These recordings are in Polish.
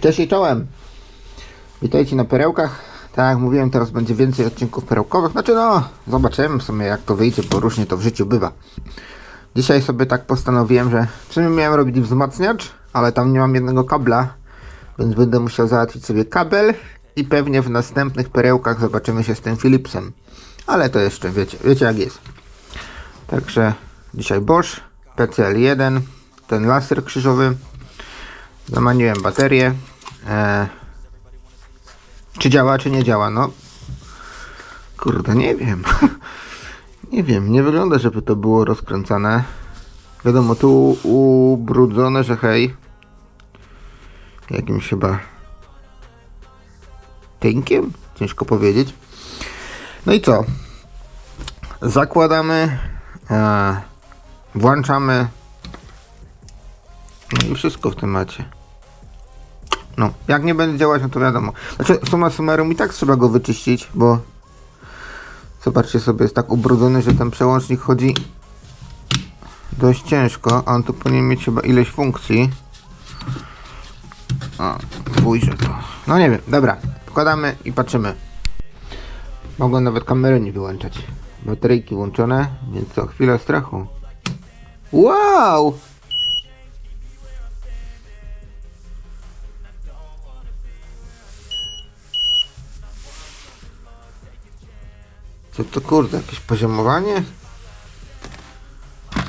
Cześć i czołem. Witajcie na perełkach. Tak jak mówiłem, teraz będzie więcej odcinków perełkowych. Znaczy no, zobaczymy w sumie jak to wyjdzie, bo różnie to w życiu bywa. Dzisiaj sobie tak postanowiłem, że sumie miałem robić wzmacniacz, ale tam nie mam jednego kabla, więc będę musiał załatwić sobie kabel i pewnie w następnych perełkach zobaczymy się z tym Philipsem. Ale to jeszcze wiecie, wiecie jak jest. Także dzisiaj Bosch, PCL1, ten laser krzyżowy. Zamaniłem baterię. E, czy działa, czy nie działa? No. Kurde, nie wiem. nie wiem, nie wygląda, żeby to było rozkręcane. Wiadomo, tu ubrudzone, że hej. Jakimś chyba tynkiem? Ciężko powiedzieć. No i co? Zakładamy, e, włączamy. No i wszystko w temacie. No, jak nie będzie działać, no to wiadomo. Znaczy, summa summarum i tak trzeba go wyczyścić, bo zobaczcie sobie, jest tak ubrudzony, że ten przełącznik chodzi dość ciężko, a on tu powinien mieć chyba ileś funkcji. O, bójże to. No nie wiem, dobra, wkładamy i patrzymy. Mogą nawet kamery nie wyłączać. Bateryjki włączone, więc co chwilę strachu. Wow! Co to kurde, jakieś poziomowanie?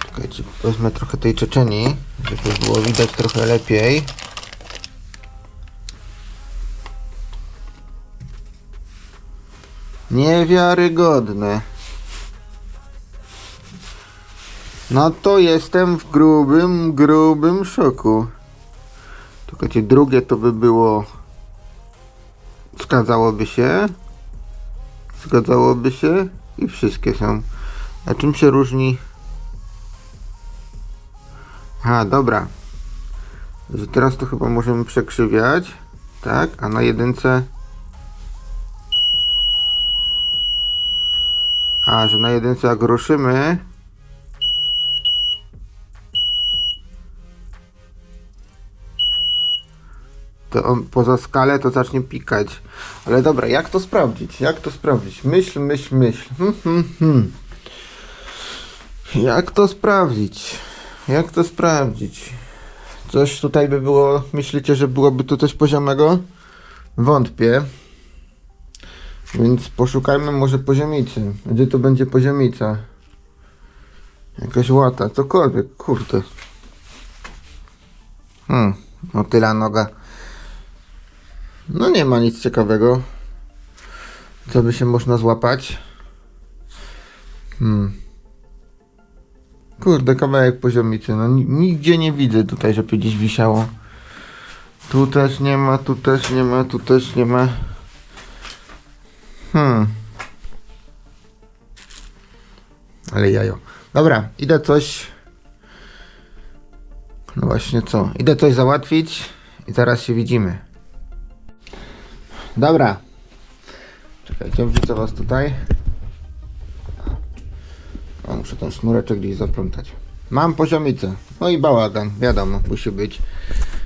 Czekajcie, wezmę trochę tej czeczeni, żeby było widać trochę lepiej. Niewiarygodne. No to jestem w grubym, grubym szoku. Czekajcie, drugie to by było... Zgadzałoby się. Zgadzałoby się i wszystkie są. A czym się różni? A, dobra. Że teraz to chyba możemy przekrzywiać. Tak, a na jedynce... A, że na jedynce jak ruszymy... To on poza skalę to zacznie pikać. Ale dobra, jak to sprawdzić? Jak to sprawdzić? Myśl, myśl, myśl. Hmm, hmm, hmm. Jak to sprawdzić? Jak to sprawdzić? Coś tutaj by było. Myślicie, że byłoby tu coś poziomego? Wątpię. Więc poszukajmy może poziomicy. Gdzie to będzie poziomica? Jakaś łata, cokolwiek, kurde. Hmm, motyla noga. No nie ma nic ciekawego. Co by się można złapać? Hmm. Kurde, kawałek poziomicy. No ni- nigdzie nie widzę tutaj, żeby gdzieś wisiało. Tu też nie ma, tu też nie ma, tu też nie ma. Hmm. Ale jajo. Dobra, idę coś. No właśnie co? Idę coś załatwić i zaraz się widzimy. Dobra. Czekajcie, wrzucę was tutaj. O, muszę ten sznureczek gdzieś zaplątać. Mam poziomicę. No i bałagan, wiadomo, musi być.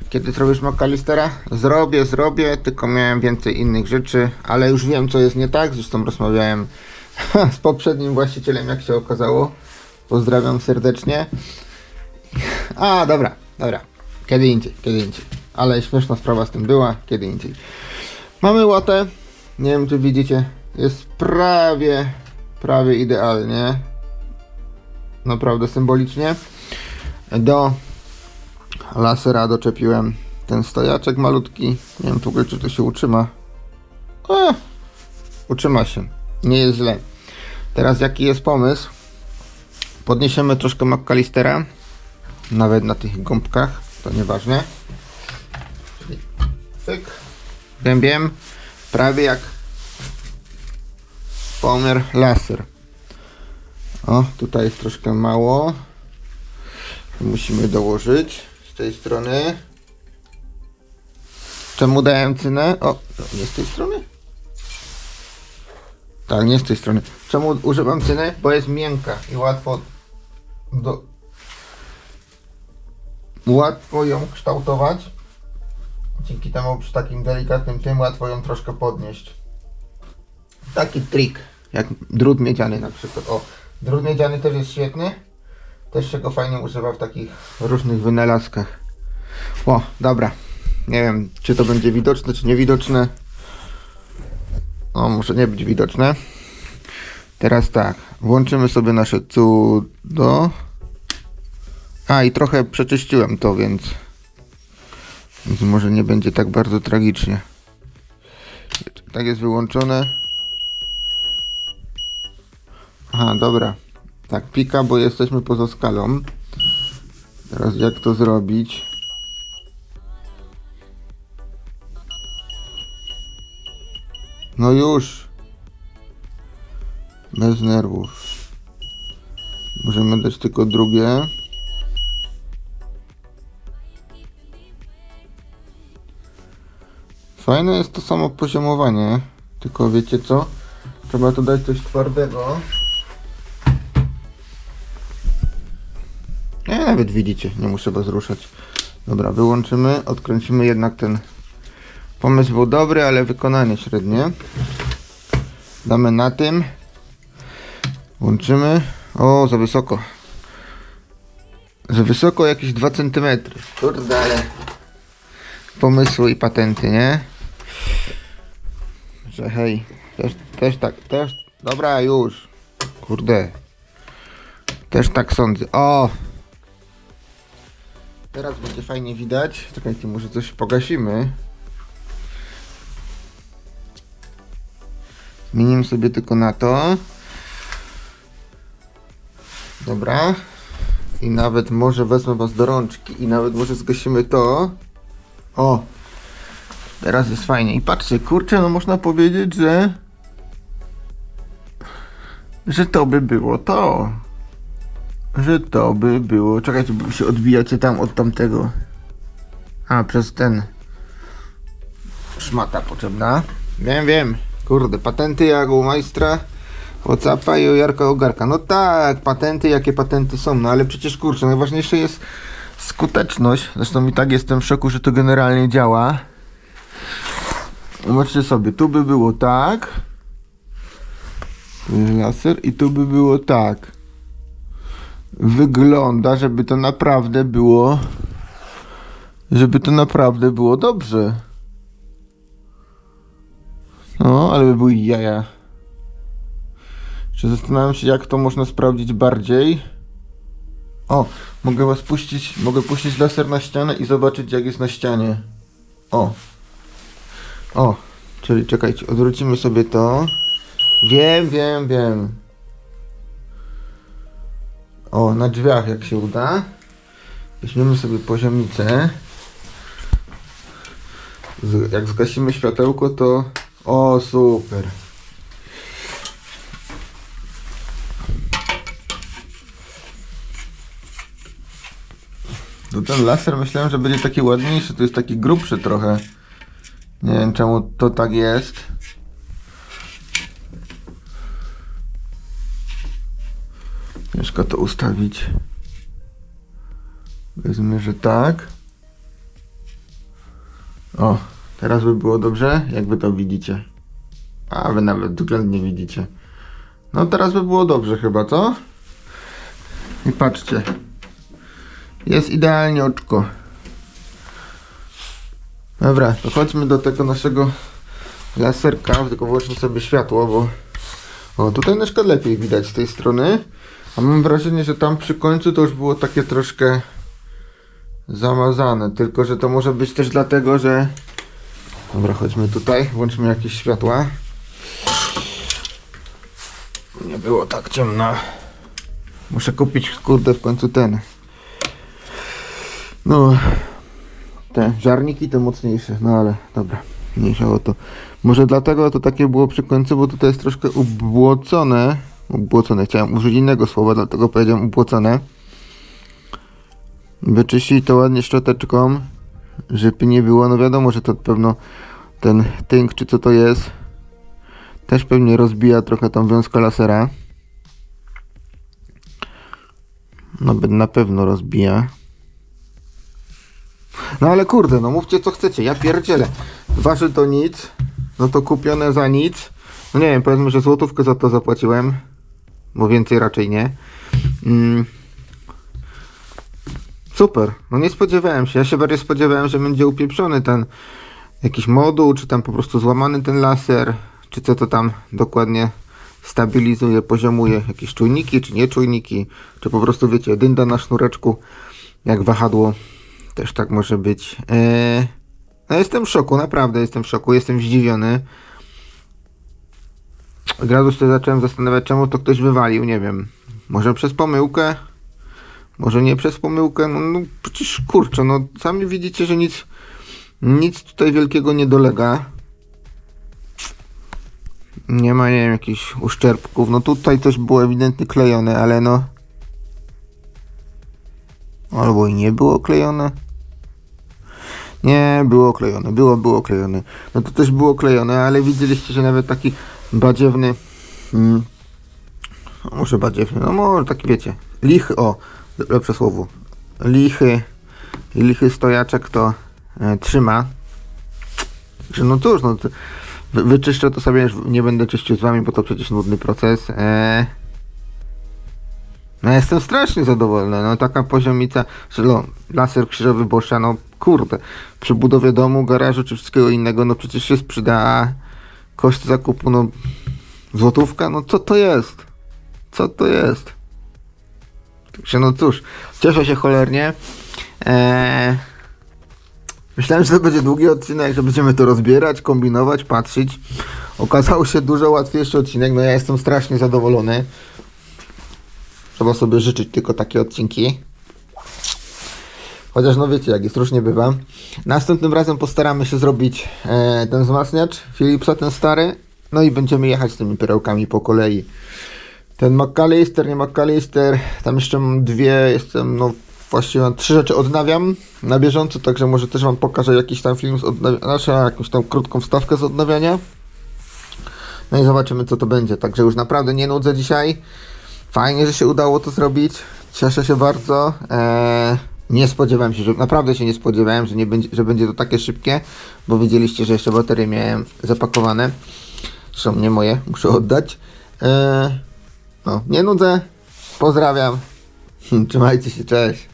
Kiedy zrobisz McAllistera? Zrobię, zrobię, tylko miałem więcej innych rzeczy, ale już wiem co jest nie tak. Zresztą rozmawiałem z poprzednim właścicielem, jak się okazało. Pozdrawiam serdecznie. A, dobra, dobra. Kiedy indziej, kiedy indziej. Ale śmieszna sprawa z tym była, kiedy indziej. Mamy łatę. Nie wiem, czy widzicie. Jest prawie, prawie idealnie. Naprawdę symbolicznie. Do lasera doczepiłem ten stojaczek malutki. Nie wiem w ogóle, czy to się utrzyma. E, utrzyma się. Nie jest źle. Teraz jaki jest pomysł? Podniesiemy troszkę McAllistera. Nawet na tych gąbkach. To nieważne. Czyli cyk. Dębiem. Prawie jak pomiar laser. O, tutaj jest troszkę mało. Musimy dołożyć z tej strony. Czemu dałem cynę? O, nie z tej strony? Tak, nie z tej strony. Czemu używam cyny? Bo jest miękka i łatwo do... Łatwo ją kształtować. Dzięki temu przy takim delikatnym tym łatwo ją troszkę podnieść. Taki trik, jak drut miedziany na przykład. O, drut miedziany też jest świetny. Też się go fajnie używa w takich różnych wynalazkach. O, dobra. Nie wiem, czy to będzie widoczne, czy niewidoczne. O, może nie być widoczne. Teraz tak, włączymy sobie nasze cudo. A, i trochę przeczyściłem to, więc, więc może nie będzie tak bardzo tragicznie. Tak jest wyłączone. Aha, dobra. Tak, pika, bo jesteśmy poza skalą. Teraz jak to zrobić? No już. Bez nerwów. Możemy dać tylko drugie. Fajne jest to samo poziomowanie, tylko wiecie co? Trzeba tu dać coś twardego. Nie, nawet widzicie, nie muszę was ruszać. Dobra, wyłączymy, odkręcimy jednak ten pomysł był dobry, ale wykonanie średnie. Damy na tym. Włączymy. O, za wysoko. Za wysoko jakieś 2 cm. Kurde, ale pomysły i patenty, nie? Że hej, też, też tak, też, dobra już, kurde, też tak sądzę, o, teraz będzie fajnie widać, czekajcie, może coś pogasimy, zmienimy sobie tylko na to, dobra, i nawet może wezmę was do rączki i nawet może zgasimy to, o, Teraz jest fajnie. I patrzcie, kurczę, no można powiedzieć, że. Że to by było to. Że to by było. Czekajcie, bo się odbijacie tam od tamtego. A, przez ten. Szmata potrzebna. Wiem, wiem. Kurde, patenty jak u majstra. Whatsappa i u Jarka Ogarka. No tak, patenty, jakie patenty są. No ale przecież kurczę, najważniejsze jest skuteczność. Zresztą i tak jestem w szoku, że to generalnie działa. Zobaczcie sobie, tu by było tak. Laser i tu by było tak. Wygląda, żeby to naprawdę było. Żeby to naprawdę było dobrze. No, ale by były jaja. Jeszcze zastanawiam się, jak to można sprawdzić bardziej. O, mogę was puścić, mogę puścić laser na ścianę i zobaczyć, jak jest na ścianie. O, o, czyli czekajcie, odwrócimy sobie to. Wiem, wiem, wiem. O, na drzwiach jak się uda. Weźmiemy sobie poziomicę. Z, jak zgasimy światełko, to... O, super. To ten laser myślałem, że będzie taki ładniejszy, to jest taki grubszy trochę. Nie wiem czemu to tak jest. Ciężko to ustawić. Wezmę, że tak. O, teraz by było dobrze, jak wy to widzicie. A wy nawet względnie widzicie. No teraz by było dobrze chyba, co? I patrzcie. Jest idealnie oczko. Dobra, to chodźmy do tego naszego laserka, tylko włączmy sobie światło, bo o, tutaj na przykład lepiej widać z tej strony, a mam wrażenie, że tam przy końcu to już było takie troszkę zamazane, tylko że to może być też dlatego, że dobra, chodźmy tutaj, włączmy jakieś światła. Nie było tak ciemno. Muszę kupić, kurde, w końcu ten. No te żarniki te mocniejsze, no ale dobra, mniejsza o to. Może dlatego to takie było przy końcu, bo tutaj jest troszkę ubłocone. Ubłocone, chciałem użyć innego słowa, dlatego powiedziałem ubłocone. Wyczyścili to ładnie szczoteczką, żeby nie było, no wiadomo, że to pewno ten tynk, czy co to jest, też pewnie rozbija trochę tą wiązkę lasera. No na pewno rozbija. No ale kurde, no mówcie co chcecie, ja pierdzielę. Waży to nic, no to kupione za nic. No nie wiem, powiedzmy, że złotówkę za to zapłaciłem, bo więcej raczej nie. Mm. Super, no nie spodziewałem się. Ja się bardziej spodziewałem, że będzie upieprzony ten jakiś moduł, czy tam po prostu złamany ten laser, czy co to tam dokładnie stabilizuje, poziomuje jakieś czujniki, czy nie czujniki, czy po prostu wiecie, dynda na sznureczku, jak wahadło, też tak może być. Eee, no jestem w szoku, naprawdę jestem w szoku, jestem zdziwiony. Od razu się zacząłem zastanawiać, czemu to ktoś wywalił, nie wiem. Może przez pomyłkę, może nie przez pomyłkę, no, no przecież kurczę, no sami widzicie, że nic, nic tutaj wielkiego nie dolega. Nie ma, nie wiem, jakichś uszczerbków. No tutaj coś było ewidentnie klejone, ale no... Albo i nie było klejone. Nie, było klejone, było, było klejone. No to też było klejone, ale widzieliście, że nawet taki badziewny... Mm, może badziewny, no może taki wiecie, lichy, o, lepsze słowo. Lichy, lichy stojaczek to e, trzyma. Że no cóż, no to wy, wyczyszczę to sobie, nie będę czyścił z wami, bo to przecież nudny proces. E, no jestem strasznie zadowolony, no taka poziomica, że no, laser krzyżowy Boscha, no kurde, przy budowie domu, garażu czy wszystkiego innego, no przecież się sprzyda, a koszt zakupu, no złotówka, no co to jest? Co to jest? Także no cóż, cieszę się cholernie. Eee, myślałem, że to będzie długi odcinek, że będziemy to rozbierać, kombinować, patrzeć. Okazał się dużo łatwiejszy odcinek, no ja jestem strasznie zadowolony. Trzeba sobie życzyć tylko takie odcinki. Chociaż no wiecie, jak jest różnie bywa. Następnym razem postaramy się zrobić e, ten wzmacniacz Philipsa, ten stary. No i będziemy jechać z tymi perełkami po kolei. Ten McAllister, nie McAllister, tam jeszcze mam dwie, jestem, no właściwie trzy rzeczy odnawiam na bieżąco, także może też wam pokażę jakiś tam film z odnawiania, znaczy jakąś tam krótką wstawkę z odnawiania. No i zobaczymy co to będzie, także już naprawdę nie nudzę dzisiaj. Fajnie, że się udało to zrobić, cieszę się bardzo. Eee, nie spodziewałem się, że naprawdę się nie spodziewałem, że, nie będzie, że będzie to takie szybkie, bo widzieliście, że jeszcze baterie miałem zapakowane. Są nie moje, muszę oddać. Eee, no, nie nudzę. Pozdrawiam. Trzymajcie się, cześć.